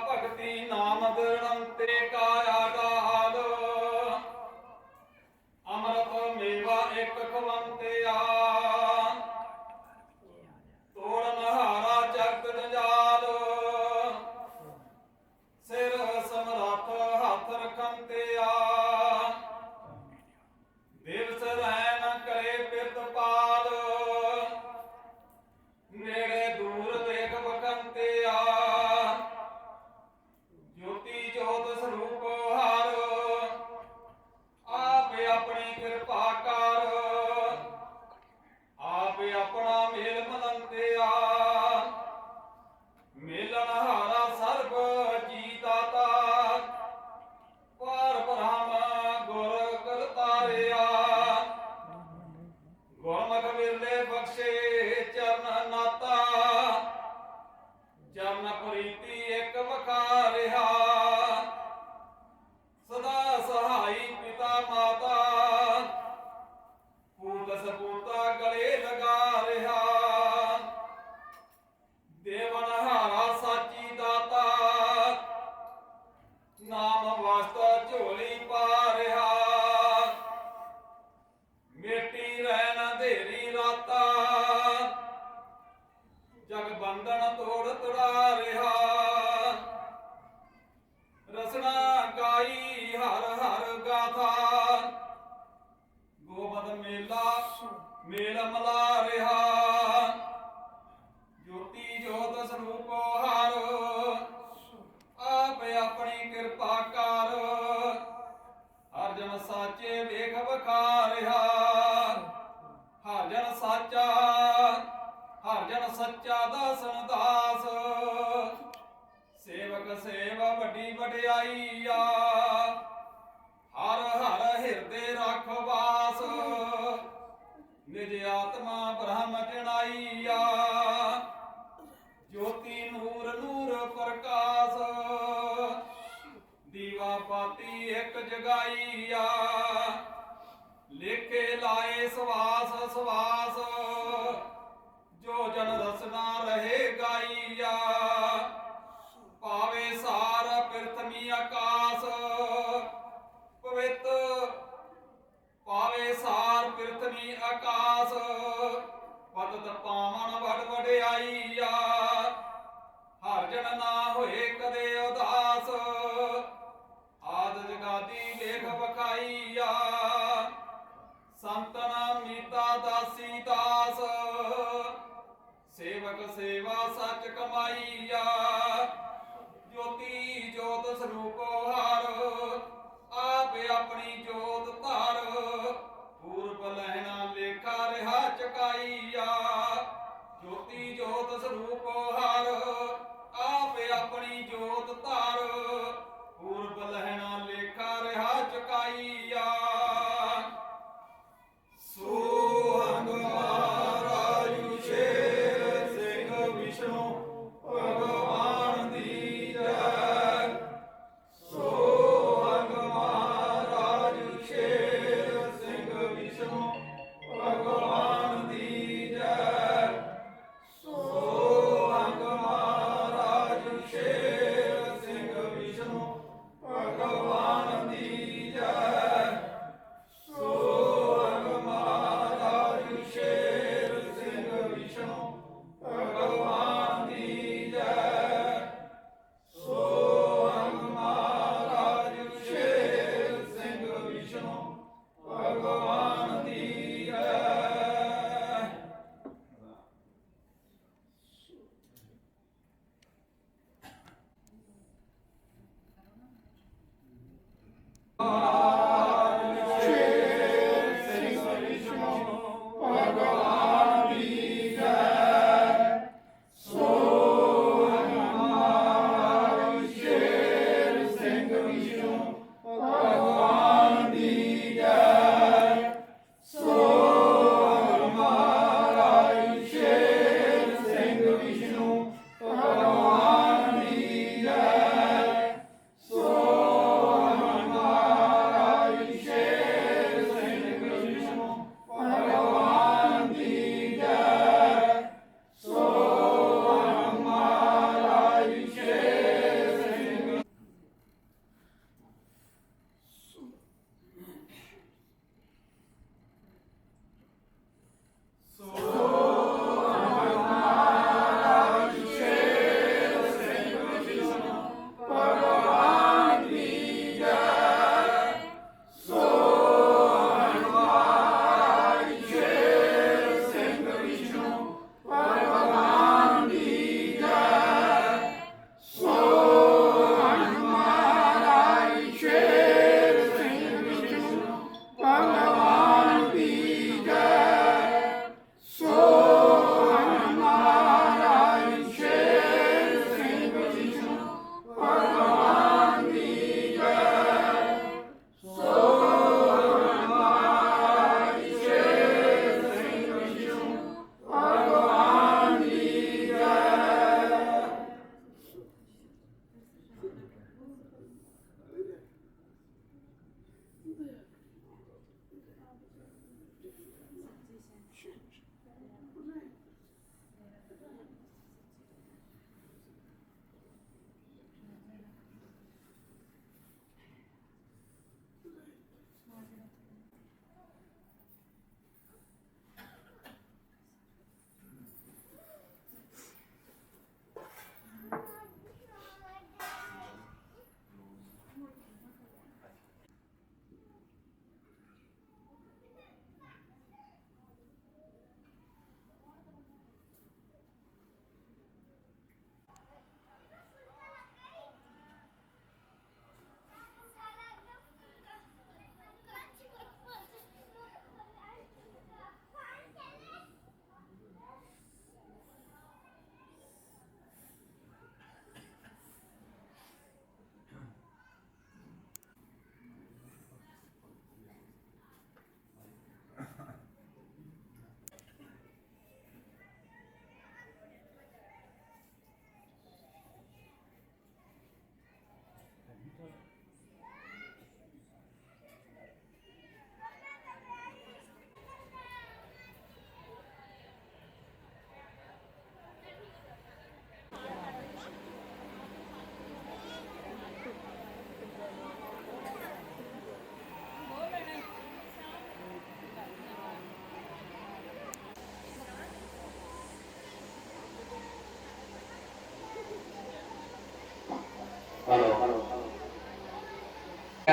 ਭਗਤੀ ਨਾਮ ਬਿਰਣੰਤੇ ਕਾ ਨਿਜ ਆਤਮਾ ਬ੍ਰਹਮ ਜਣਾਈਆ ਜੋਤੀ ਨੂਰ ਨੂਰ ਪ੍ਰਕਾਸ਼। ਦੀਵਾ ਪਾਤੀ ਇੱਕ ਜਗਾਈਆ। ਲੇਖੇ ਲਾਏ ਸਵਾਸ ਸਵਾਸ। ਜੋ ਰਸਨਾ ਰਹੇ ਗਾਈਆ। ਪਾਵੇ ਸਾਰ ਪ੍ਰਿਥਵੀ ਆਕਾਸ਼। ਭਗਤ ਪਾਵਨ ਵਡ ਵਡਿਆਈਆ। ਹਰ ਜਨ ਨਾ ਹੋਏ ਕਦੇ ਉਦਾਸ। ਆਦ ਜਗਾਦੀ ਲੇਖ ਬਖਾਈਆ ਸੰਤਨਾ ਮੀਤਾ ਦਾਸੀ ਦਾਸ। ਸੇਵਕ ਸੇਵਾ ਸੱਚ ਕਮਾਈਆ।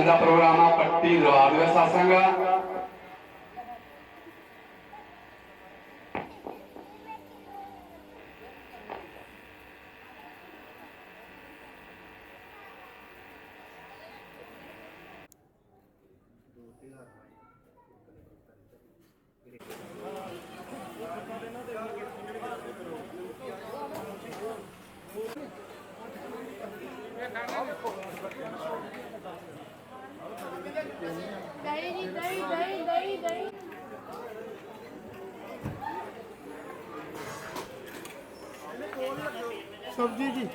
ਅੱਜ ਦਾ ਪ੍ਰੋਗਰਾਮ ਆ ਪੱਟੀ ਦਰਬਾਰ ਦੇ ਦਹੀਂ ਦਹੀਂ ਦਹੀਂ ਦਹੀਂ ਦਹੀਂ ਸਬਜੀ ਜੀ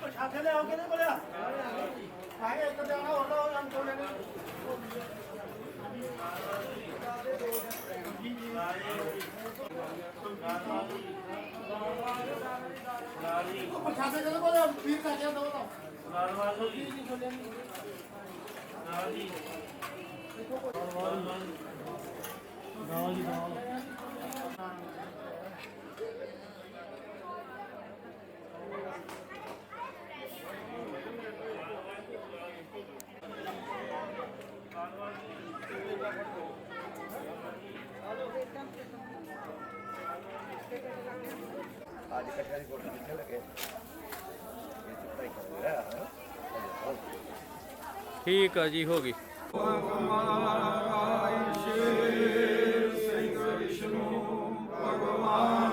ਪ੍ਰਸ਼ਾਦੇ ਲੈ ਆਓਗੇ ਨਾ ਬੋਲਿਆ ਆਏ ਇੱਕ ਜਾਣਾ ਹੋਰ ਲਓ ਜਾਂ ਕੋਲੇ ਨੇ ਪ੍ਰਸ਼ਾਦੇ ਜਦੋਂ ਬੋਲਿਆ ਵੀਰ ਕਰ ਦਿਆ ਦੋ ਤਾਂ ਠੀਕ ਆ ਜੀ ਹੋ ਗਈ। ਚਲੋ ਜੀ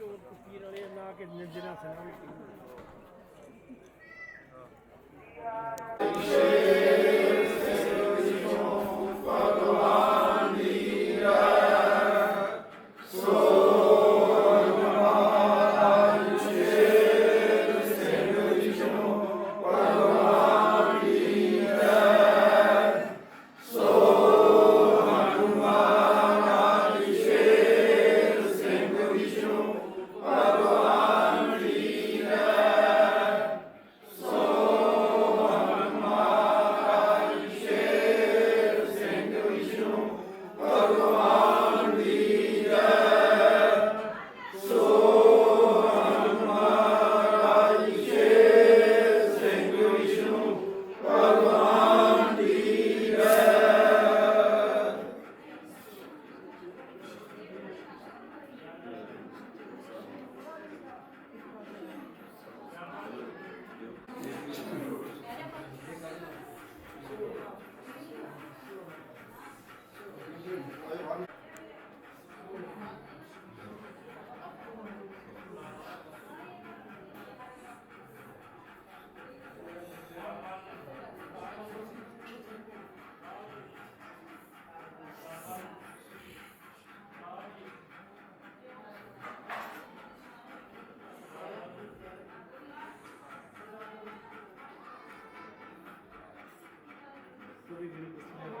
ਚੋਰ ਪੀਰ ਵਾਲੇ ਲਾ ਕੇ ਨਿਰਜਨਾ ਸਲਾਮ Tabii ki.